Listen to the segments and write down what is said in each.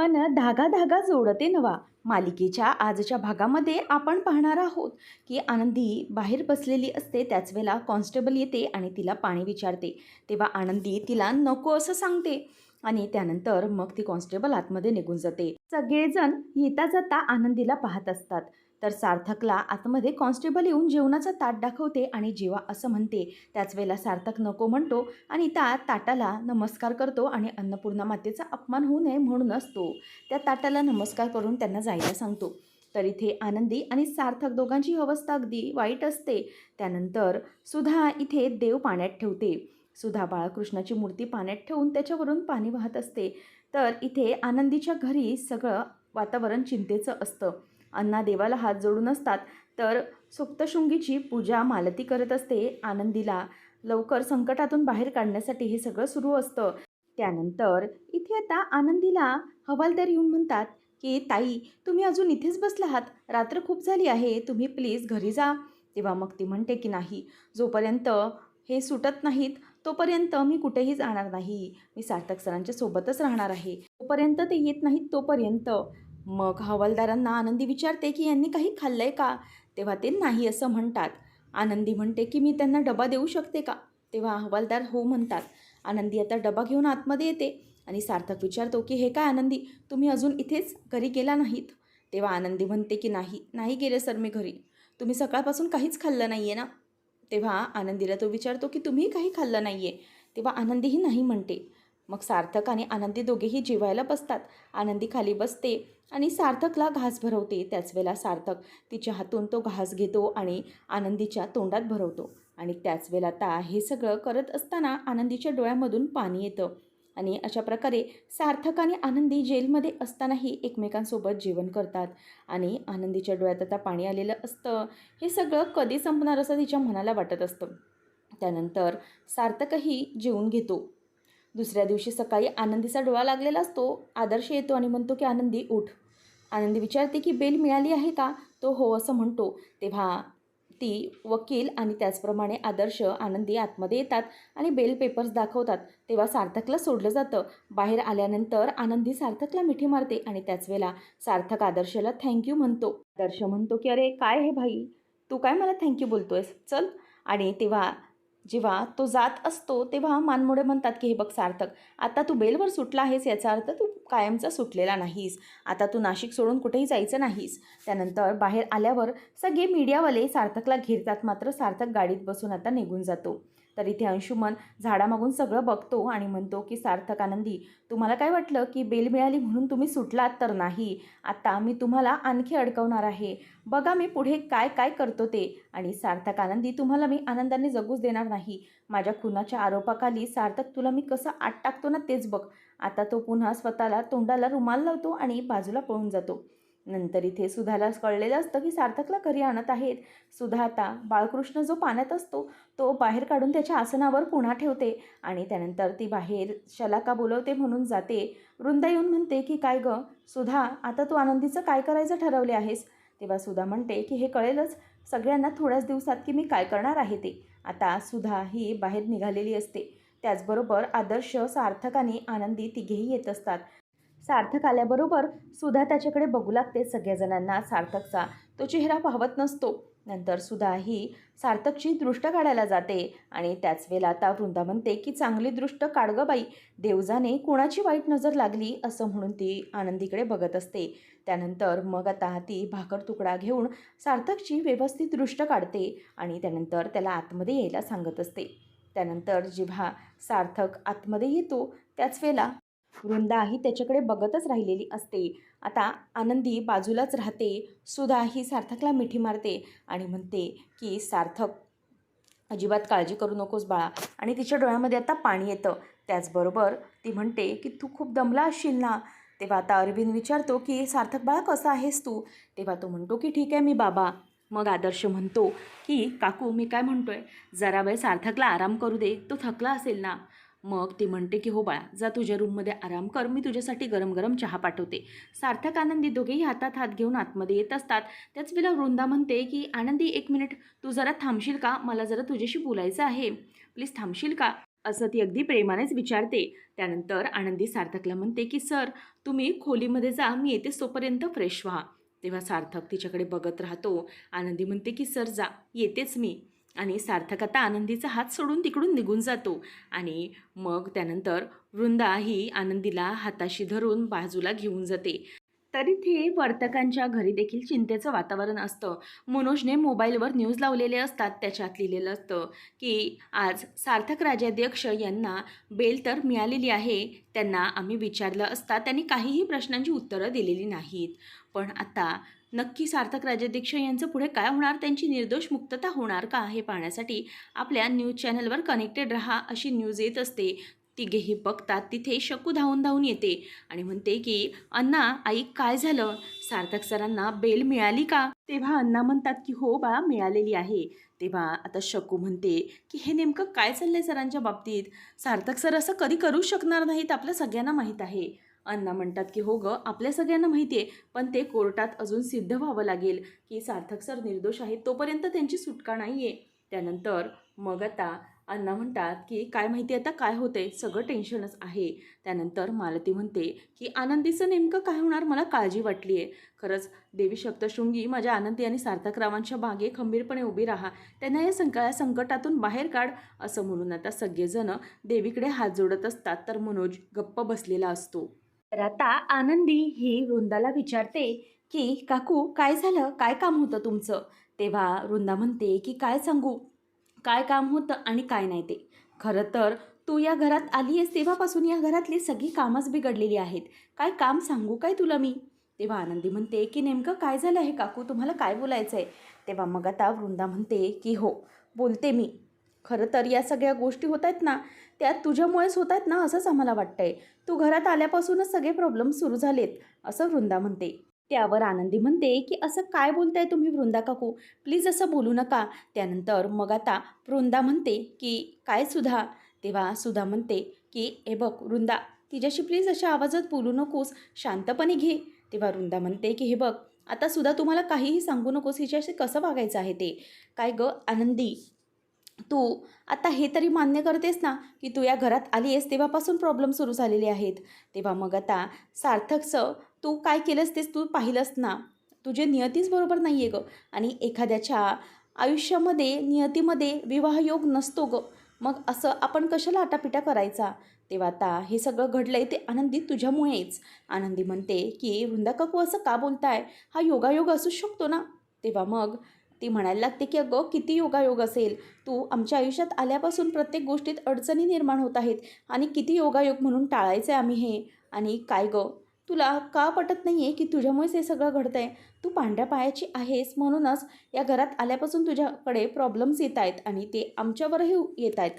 मन धागा धागा जोडते नवा. मालिकेच्या आजच्या भागामध्ये आपण पाहणार आहोत की आनंदी बाहेर बसलेली असते त्याच वेळेला कॉन्स्टेबल येते आणि तिला पाणी विचारते. तेव्हा आनंदी तिला नको असं सांगते आणि त्यानंतर मग ती कॉन्स्टेबल आतमध्ये निघून जाते. सगळेजण येता जाता आनंदीला पाहत असतात. तर सार्थकला आतमध्ये कॉन्स्टेबल येऊन जेवणाचा ताट दाखवते आणि जीवा असं म्हणते. त्याच वेळेला सार्थक नको म्हणतो आणि त्या ताटाला नमस्कार करतो आणि अन्नपूर्णा मातेचा अपमान होऊ नये म्हणूनच तो त्या ताटाला नमस्कार करून त्यांना जायला सांगतो. तर इथे आनंदी आणि सार्थक दोघांची अवस्था अगदी वाईट असते. त्यानंतर सुधा इथे देव पाण्यात ठेवते. सुधा बाळकृष्णाची मूर्ती पाण्यात ठेवून त्याच्यावरून पाणी वाहत असते. तर इथे आनंदीच्या घरी सगळं वातावरण चिंतेचं असतं. अण्णा देवाला हात जोडून असतात तर सुप्तशृंगीची पूजा मालती करत असते आनंदीला. लवकर संकटातून बाहेर काढण्यासाठी हे सगळं सुरू असतं. त्यानंतर इथे आता आनंदीला हवालदार येऊन म्हणतात की ताई तुम्ही अजून इथेच बसला आहात? रात्र खूप झाली आहे तुम्ही प्लीज घरी जा. तेव्हा मग ती म्हणते की नाही जोपर्यंत हे सुटत नाहीत तोपर्यंत मी कुठेही जाणार नाही. मी सार्थक सरांच्या सोबतच राहणार आहे. तोपर्यंत ते येत नाहीत तोपर्यंत मग हवालदारांना आनंदी विचारते की यांनी काही खाल्लं आहे का? तेव्हा ते नाही असं म्हणतात. आनंदी म्हणते की मी त्यांना डबा देऊ शकते का? तेव्हा हवालदार हो म्हणतात. आनंदी आता डबा घेऊन आतमध्ये येते आणि सार्थक विचारतो की हे काय आनंदी? तुम्ही अजून इथेच घरी गेला नाहीत? तेव्हा आनंदी म्हणते की नाही नाही गेले सर मी घरी. तुम्ही सकाळपासून काहीच खाल्लं नाही आहे ना? तेव्हा आनंदीला तो विचारतो की तुम्ही काही खाल्लं नाही आहे तेव्हा आनंदीही नाही म्हणते. मग सार्थक आणि आनंदी दोघेही जेवायला बसतात. आनंदी खाली बसते आणि सार्थकला घास भरवते. त्याच वेळेला सार्थक तिच्या हातून तो घास घेतो आणि आनंदीच्या तोंडात भरवतो. आणि त्याच वेळेला आता हे सगळं करत असताना आनंदीच्या डोळ्यामधून पाणी येतं. आणि अशा प्रकारे सार्थक आणि आनंदी जेलमध्ये असतानाही एकमेकांसोबत जेवण करतात. आणि आनंदीच्या डोळ्यात आता पाणी आलेलं असतं. हे सगळं कधी संपणार असं तिच्या मनाला वाटत असतं. त्यानंतर सार्थकही जेवून घेतो. दुसऱ्या दिवशी सकाळी आनंदीचा डोळा लागलेला असतो. आदर्श येतो आणि म्हणतो की आनंदी उठ. आनंदी विचारते की बेल मिळाली आहे का? तो हो असं म्हणतो. तेव्हा ती वकील आणि त्याचप्रमाणे आदर्श आनंदी आतमध्ये येतात आणि बेल पेपर्स दाखवतात. तेव्हा सार्थकला सोडलं जातं. बाहेर आल्यानंतर आनंदी सार्थकला मिठी मारते आणि त्याच वेळेला सार्थक आदर्शला थँक्यू म्हणतो. आदर्श म्हणतो की अरे काय हे भाई? तू काय मला थँक्यू बोलतोयस? चल. आणि तेव्हा जेव्हा तो जात असतो तेव्हा मानमोडे म्हणतात की हे बघ सार्थक आता तू बेलवर सुटला आहेस याचा अर्थ तू कायमचा सुटलेला नाहीस. आता तू नाशिक सोडून कुठेही जायचं नाहीस. त्यानंतर बाहेर आल्यावर सगळे मीडियावाले सार्थकला घेरतात मात्र सार्थक गाडीत बसून आता निघून जातो. तर इथे अंशुमन झाडामागून सगळं बघतो आणि म्हणतो की सार्थक आनंदी तुम्हाला काय वाटलं की बेल मिळाली म्हणून तुम्ही सुटलात तर नाही? आता मी तुम्हाला आणखी अडकवणार आहे. बघा मी पुढे काय काय करतो ते. आणि सार्थक आनंदी तुम्हाला मी आनंदाने जगूच देणार नाही. माझ्या खुनाच्या आरोपाखाली सार्थक तुला मी कसं आत टाकतो ना तेच बघ. आता तो पुन्हा स्वतःला तोंडाला रुमाल लावतो आणि बाजूला पळून जातो. नंतर इथे सुधाला कळलेलं असतं की सार्थकला घरी आणत आहेत. सुधा आता बाळकृष्ण जो पाण्यात असतो तो बाहेर काढून त्याच्या आसनावर पुन्हा ठेवते आणि त्यानंतर ती बाहेर शलाका बोलवते म्हणून जाते. वृंदा येऊन म्हणते की काय गं? सुधा आता तू आनंदीचं काय करायचं ठरवले आहेस? तेव्हा सुधा म्हणते की हे कळेलच. सगळ्यांना थोड्याच दिवसात की मी काय करणार आहे ते. आता सुधा ही बाहेर निघालेली असते. त्याचबरोबर आदर्श सार्थक आणि आनंदी तिघेही येत असतात. सार्थक आल्याबरोबर सुधा त्याच्याकडे बघू लागते सगळ्या जणांना सार्थकचा. तो चेहरा पाहवत नसतो. नंतर सुधा ही सार्थकची दृष्ट काढायला जाते आणि त्याच वेळेला आता वृंदा म्हणते की चांगली दृष्ट काढगं बाई. देवजाने कुणाची वाईट नजर लागली? असं म्हणून ती आनंदीकडे बघत असते. त्यानंतर मग आता ती भाकर तुकडा घेऊन सार्थकची व्यवस्थित दृष्ट काढते आणि त्यानंतर त्याला आतमध्ये यायला सांगत असते. त्यानंतर जेव्हा सार्थक आतमध्ये येतो त्याच वेळेला वृंदा ही त्याच्याकडे बघतच राहिलेली असते. आता आनंदी बाजूलाच राहते. सुधा ही सार्थकला मिठी मारते आणि म्हणते की सार्थक अजिबात काळजी करू नकोस बाळा. आणि तिच्या डोळ्यामध्ये आता पाणी येतं. त्याचबरोबर ती म्हणते की तू खूप दमला असशील ना? तेव्हा आता अरविंद विचारतो की सार्थक बाळा कसा आहेस तू? तेव्हा तो म्हणतो की ठीक आहे मी बाबा. मग आदर्श म्हणतो की काकू मी काय म्हणतोय? जरा वेळ सार्थकला आराम करू दे. तो थकला असेल ना? मग ती म्हणते की हो बाळा जा तुझ्या रूममध्ये आराम कर मी तुझ्यासाठी गरम गरम चहा पाठवते. सार्थक आनंदी दोघेही हातात हात घेऊन आतमध्ये येत असतात. त्याच वेळेला वृंदा म्हणते की आनंदी एक मिनिट तू जरा थांबशील का? मला जरा तुझ्याशी बोलायचं आहे. प्लीज थांबशील का? असं ती अगदी प्रेमानेच विचारते. त्यानंतर आनंदी सार्थकला म्हणते की सर तुम्ही खोलीमध्ये जा मी येते तोपर्यंत फ्रेश व्हा. तेव्हा सार्थक तिच्याकडे बघत राहतो. आनंदी म्हणते की सर जा येतेच मी. आणि सार्थक आता आनंदीचा हात सोडून तिकडून निघून जातो. आणि मग त्यानंतर वृंदा ही आनंदीला हाताशी धरून बाजूला घेऊन जाते. तरी ते वर्तकांच्या घरी देखील चिंतेचं वातावरण असतं. मनोजने मोबाईलवर न्यूज लावलेले असतात. त्याच्यात लिहिलेलं असतं की आज सार्थक राजाध्यक्ष यांना बेल तर मिळालेली आहे. त्यांना आम्ही विचारलं असता त्यांनी काहीही प्रश्नांची उत्तरं दिलेली नाहीत. पण आता नक्की सार्थक राजाध्यक्ष यांचं पुढे काय होणार? त्यांची निर्दोष मुक्तता होणार का? हे पाहण्यासाठी आपल्या न्यूज चॅनलवर कनेक्टेड रहा अशी न्यूज येत असते. तिघेही बघतात तिथे शकू धावून धावून येते. आणि म्हणते की अण्णा आई काय झालं? सार्थक सरांना बेल मिळाली का? तेव्हा अण्णा म्हणतात की हो बा मिळालेली आहे. तेव्हा आता शकू म्हणते की हे नेमकं काय चाललंय सरांच्या बाबतीत? सार्थक सर असं कधी करू शकणार नाहीत आपल्या सगळ्यांना माहीत आहे. अण्णा म्हणतात की हो गं आपल्या सगळ्यांना माहिती आहे पण ते कोर्टात अजून सिद्ध व्हावं लागेल की सार्थक सर निर्दोष आहेत तोपर्यंत त्यांची सुटका नाही आहे त्यानंतर मग आता अण्णा म्हणतात की काय माहिती आता काय होते सगळं टेन्शनच आहे. त्यानंतर मालती म्हणते की आनंदीचं नेमकं काय होणार? मला काळजी वाटली आहे खरंच देवी सप्तशृंगी माझ्या आनंदी आणि सार्थकरावांच्या मागे खंबीरपणे उभी राहा. त्यांना या संका संकटातून बाहेर काढ असं म्हणून आता सगळेजण देवीकडे हात जोडत असतात तर मनोज गप्प बसलेला असतो. तर आता आनंदी ही वृंदाला विचारते की काकू काय झालं? काय काम होतं तुमचं? तेव्हा वृंदा म्हणते की काय सांगू? काय काम होतं आणि काय नाही ते. खरं तर तू या घरात आली आहेस तेव्हापासून या घरातली सगळी कामच बिघडलेली आहेत. काय काम सांगू काय तुला मी? तेव्हा आनंदी म्हणते की नेमकं काय झालं आहे काकू? तुम्हाला काय बोलायचं आहे तेव्हा मग आता वृंदा म्हणते की हो बोलते मी. खरं तर या सगळ्या गोष्टी होत आहेत ना त्यात तुझ्यामुळेच होत आहेत ना असंच आम्हाला वाटतंय. तू घरात आल्यापासूनच सगळे प्रॉब्लेम सुरू झालेत असं वृंदा म्हणते. त्यावर आनंदी म्हणते की असं काय बोलताय तुम्ही वृंदा काकू? प्लीज असं बोलू नका. त्यानंतर मग आता वृंदा म्हणते की काय सुधा? तेव्हा सुधा म्हणते की हे बघ वृंदा तिच्याशी प्लीज अशा आवाजात बोलू नकोस शांतपणे घे. तेव्हा वृंदा म्हणते की हे बघ आता सुद्धा तुम्हाला काहीही सांगू नकोस हिच्याशी कसं वागायचं आहे ते? काय ग आनंदी तू. आता हे तरी मान्य करतेस ना की तू या घरात आली आहेस तेव्हापासून प्रॉब्लेम सुरू झालेले आहेत. तेव्हा मग आता सार्थकचं तू काय केलंस तेच तू पाहिलंस ना. तुझे नियतीच बरोबर नाही आहे गं. आणि एखाद्याच्या आयुष्यामध्ये नियतीमध्ये विवाहयोग नसतो गं. मग असं आपण कशाला आटापिटा करायचा? तेव्हा आता हे सगळं घडलं आहे ते आनंदी तुझ्यामुळेच. आनंदी म्हणते की वृंदा काकू असं का बोलताय? हा योगायोग असू शकतो ना. तेव्हा मग ती म्हणायला लागते की अगं किती योगायोग असेल. तू आमच्या आयुष्यात आल्यापासून प्रत्येक गोष्टीत अडचणी निर्माण होत आहेत आणि किती योगायोग म्हणून टाळायचं आहे आम्ही हे. आणि काय गं? तुला का पटत नाही आहे की तुझ्यामुळेच हे सगळं घडतं आहे तू पांढऱ्या पायाची आहेस म्हणूनच या घरात आल्यापासून तुझ्याकडे प्रॉब्लेम्स येत आहेत आणि ते आमच्यावरही येत आहेत.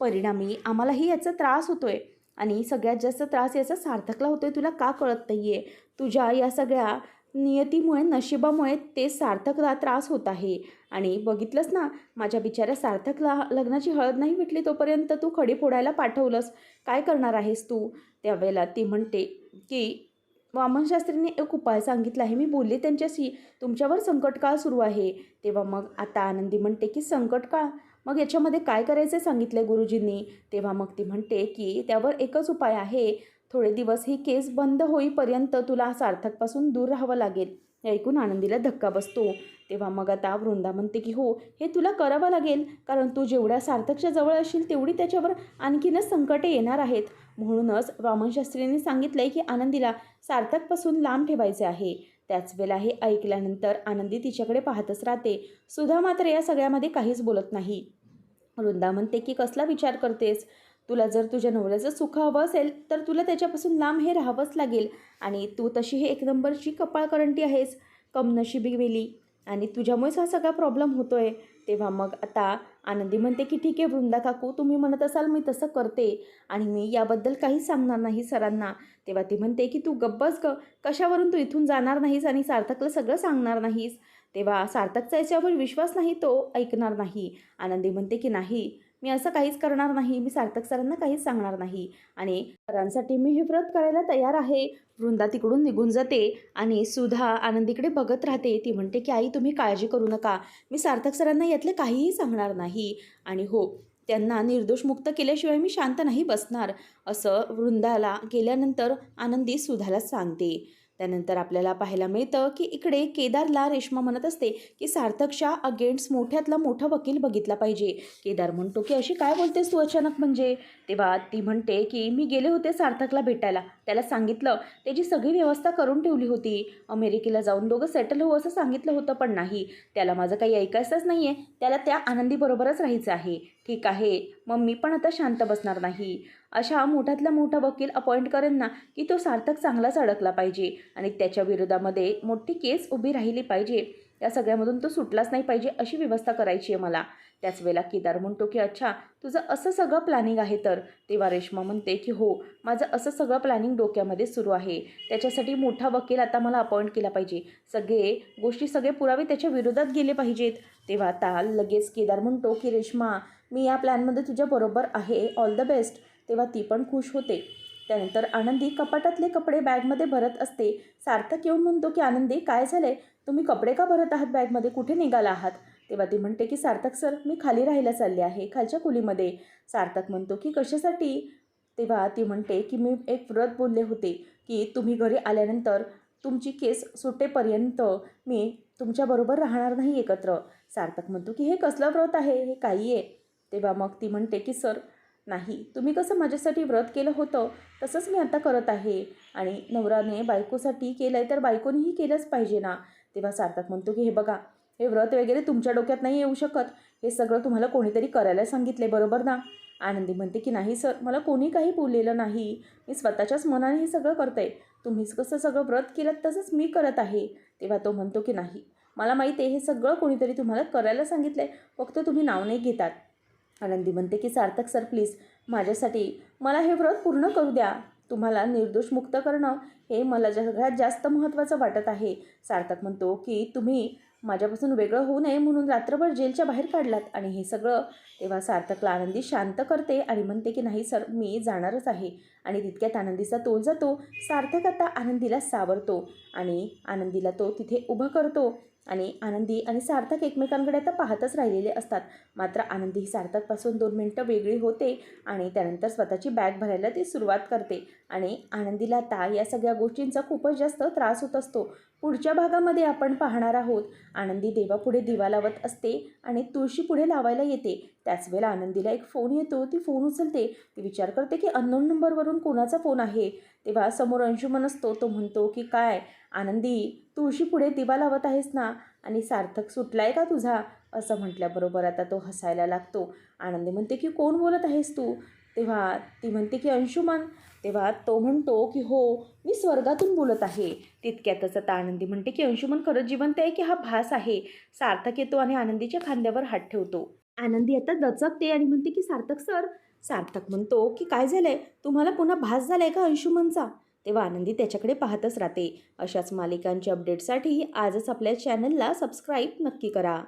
परिणामी आम्हालाही याचा त्रास होतो आहे आणि सगळ्यात जास्त त्रास याचा सार्थकला होतो आहे तुला का कळत नाही आहे तुझ्या या सगळ्या नियतीमुळे नशिबामुळे ते सार्थकला त्रास होत आहे. आणि बघितलंस ना माझ्या बिचाऱ्या सार्थकला लग्नाची हळद नाही भेटली तोपर्यंत तू खडी फोडायला पाठवलंस. काय करणार आहेस तू? त्यावेळेला ती म्हणते की वामनशास्त्रीने एक उपाय सांगितला आहे. मी बोलले त्यांच्याशी तुमच्यावर संकटकाळ सुरू आहे. तेव्हा मग आता आनंदी म्हणते की संकटकाळ? मग याच्यामध्ये काय करायचं सांगितलं आहे गुरुजींनी? तेव्हा मग ती म्हणते की त्यावर एकच उपाय आहे. थोडे दिवस ही केस बंद होईपर्यंत तुला सार्थकपासून दूर राहावं लागेल. हे ऐकून आनंदीला धक्का बसतो. तेव्हा मग आता वृंदा म्हणते की हो हे तुला करावं लागेल. कारण तू जेवढ्या सार्थकच्या जवळ असशील तेवढी त्याच्यावर आणखीनच संकटे येणार आहेत. म्हणूनच वामनशास्त्रींनी सांगितलं आहे की आनंदीला सार्थकपासून लांब ठेवायचे आहे. त्याच वेळेला हे ऐकल्यानंतर आनंदी तिच्याकडे पाहतच राहते. सुधा मात्र या सगळ्यामध्ये काहीच बोलत नाही. वृंदा म्हणते की कसला विचार करतेस? तुला जर तुझ्या नवऱ्याचं सुख हवं असेल तर तुला त्याच्यापासून लांब हे राहावंच लागेल. आणि तू तशी हे एक नंबरची कपाळकरंटी आहेस. कमनशिबी वेली आणि तुझ्यामुळेच हा सगळा प्रॉब्लेम होतो आहे तेव्हा मग आता आनंदी म्हणते की ठीक आहे वृंदा काकू तुम्ही म्हणत असाल मी तसं करते आणि मी याबद्दल काहीच सांगणार नाही सरांना. तेव्हा ती म्हणते की तू गब्बस ग. कशावरून तू इथून जाणार नाहीस आणि सार्थकला सगळं सांगणार नाहीस? तेव्हा सार्थकचा याच्यावर विश्वास नाही तो ऐकणार नाही. आनंदी म्हणते की नाही. मी असं काहीच करणार नाही मी सार्थक सरांना काहीच सांगणार नाही. आणि सरांसाठी मी हे व्रत करायला तयार आहे. वृंदा तिकडून निघून जाते आणि सुधा आनंदीकडे बघत राहते. ती म्हणते की आई तुम्ही काळजी करू नका. मी सार्थक सरांना यातले काहीही सांगणार नाही. आणि हो त्यांना निर्दोष मुक्त केल्याशिवाय मी शांत नाही बसणार असं वृंदाला गेल्यानंतर आनंदी सुधाला सांगते. त्यानंतर आपल्याला पाहायला मिळतं की इकडे केदारला रेश्मा म्हणत असते की सार्थकच्या अगेन्स्ट मोठ्यातला मोठा वकील बघितला पाहिजे. केदार म्हणतो की अशी काय बोलतेस तू अचानक म्हणजे? तेव्हा ती म्हणते की मी गेले होते सार्थकला भेटायला. त्याला सांगितलं त्याची सगळी व्यवस्था करून ठेवली होती. अमेरिकेला जाऊन दोघं सेटल हो असं सांगितलं होतं पण नाही. त्याला माझं काही ऐकायचंच नाही आहे त्याला त्या आनंदीबरोबरच राहायचं आहे. ठीक आहे मग मी पण आता शांत बसणार नाही. अशा मोठ्यातला मोठा वकील अपॉइंट करेन ना की तो सार्थक चांगलाच अडकला पाहिजे आणि त्याच्या विरोधामध्ये मोठी केस उभी राहिली पाहिजे. या सगळ्यामधून तो सुटलाच नाही पाहिजे अशी व्यवस्था करायची आहे मला. त्याच वेळेला केदार म्हणतो की अच्छा तुझं असं सगळं प्लॅनिंग आहे तर. तेव्हा रेश्मा म्हणते की हो माझं असं सगळं प्लॅनिंग डोक्यामध्ये सुरू आहे. त्याच्यासाठी मोठा वकील आता मला अपॉइंट केला पाहिजे. सगळे गोष्टी सगळे पुरावे त्याच्या विरोधात गेले पाहिजेत. तेव्हा आता लगेच केदार म्हणतो की रेश्मा मी या प्लॅनमध्ये तुझ्याबरोबर आहे ऑल द बेस्ट तेव्हा ती पण खुश होते. त्यानंतर आनंदी कपाटातले कपडे बॅगमध्ये भरत असते. सार्थक येऊन म्हणतो की आनंदी काय झालं आहे तुम्ही कपडे का भरत आहात बॅगमध्ये? कुठे निघाला आहात? तेव्हा ती म्हणते की सार्थक सर मी खाली राहायला चालले आहे खालच्या खोलीमध्ये. सार्थक म्हणतो की कशासाठी? तेव्हा ती म्हणते की मी एक व्रत बोलले होते की तुम्ही घरी आल्यानंतर तुमची केस सुटेपर्यंत मी तुमच्याबरोबर राहणार नाही एकत्र. सार्थक म्हणतो की हे कसलं व्रत आहे? हे काही आहे तेव्हा मग ती म्हणते की सर नाही. तुम्ही कसं माझ्यासाठी व्रत केलं होतं तसंच मी आता करत आहे. आणि नवराने बायकोसाठी केलं आहे तर बायकोनीही केलंच पाहिजे ना. तेव्हा सार्थक म्हणतो की हे बघा हे व्रत वगैरे तुमच्या डोक्यात नाही येऊ शकत. हे सगळं तुम्हाला कोणीतरी करायला सांगितले बरोबर ना? आनंदी म्हणते की नाही सर. मला कोणी काही बोललेलं नाही. मी स्वतःच्याच मनाने हे सगळं करते तुम्हीच कसं सगळं व्रत केलं तसंच मी करत आहे. तेव्हा तो म्हणतो की नाही. मला माहीत आहे हे सगळं कोणीतरी तुम्हाला करायला सांगितलं आहे फक्त तुम्ही नाव नाही घेतात. आनंदी म्हणते की सार्थक सर प्लीज माझ्यासाठी मला हे व्रत पूर्ण करू द्या. तुम्हाला निर्दोष मुक्त करणं हे मला सगळ्यात जास्त महत्त्वाचं वाटत आहे. सार्थक म्हणतो की तुम्ही माझ्यापासून वेगळं होऊ नये म्हणून रात्रभर जेलच्या बाहेर काढलात आणि हे सगळं तेव्हा सार्थकला आनंदी शांत करते आणि म्हणते की नाही सर मी जाणारच आहे. आणि तितक्यात आनंदीचा तोल जातो. सार्थक आता आनंदीला सावरतो आणि आनंदीला तो तिथे उभं करतो. आणि आनंदी आणि सार्थक एकमेकांकडे आता पाहतच राहिलेले असतात. मात्र आनंदी ही सार्थकपासून दोन मिनटं वेगळी होते आणि त्यानंतर स्वतःची बॅग भरायला ती सुरुवात करते. आणि आनंदीला आता या सगळ्या गोष्टींचा खूपच जास्त त्रास होत असतो. पुढच्या भागामध्ये आपण पाहणार आहोत आनंदी देवापुढे दिवा लावत असते आणि तुळशी पुढे लावायला येते. त्याच वेळेला आनंदीला एक फोन येतो ती फोन उचलते. ती विचार करते की अननोन नंबरवरून कोणाचा फोन आहे? तेव्हा समोर अंशुमन असतो तो म्हणतो की काय आनंदी तुळशी पुढे दिवा लावत आहेस ना? आणि सार्थक सुटलाय का तुझा? असं म्हटल्याबरोबर आता तो हसायला लागतो. आनंदी म्हणते की कोण बोलत आहेस तू? तेव्हा ती म्हणते की अंशुमन. तेव्हा तो म्हणतो की हो मी स्वर्गातून बोलत आहे. तितक्यातच आता आनंदी म्हणते की अंशुमन खरंच जिवंत आहे की हा भास आहे? सार्थक येतो आणि आनंदीच्या खांद्यावर हात ठेवतो. आनंदी आता दचकते आणि म्हणते की सार्थक सर सार्थक म्हणतो की काय झालंय? तुम्हाला पुन्हा भास झालाय का अंशुमनचा? तेव्हा आनंदी त्याच्याकडे पाहतच राहते. अशाच मालिकांच्या अपडेटसाठी आजच आपल्या चॅनलला सबस्क्राईब नक्की करा.